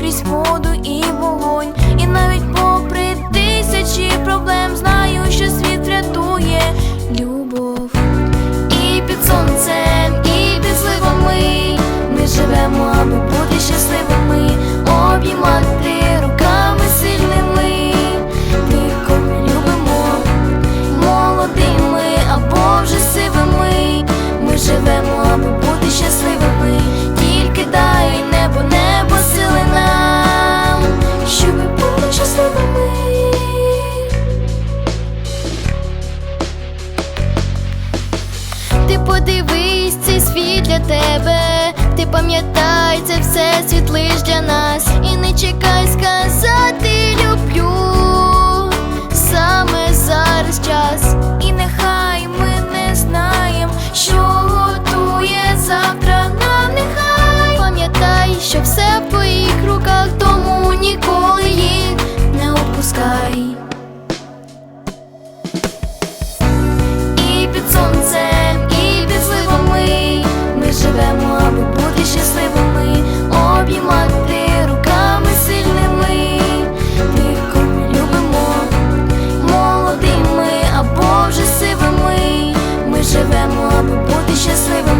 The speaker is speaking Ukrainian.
крізь воду і вогонь. І навіть Ти подивись, цей світ для тебе. Ти пам'ятай, це все світ лиш для нас. І не чекай сказати люблю. Саме зараз час. І нехай ми не знаємо, що готує завтра нам нехай. Пам'ятай, що все в твоїх руках, тому ніколи. sleeping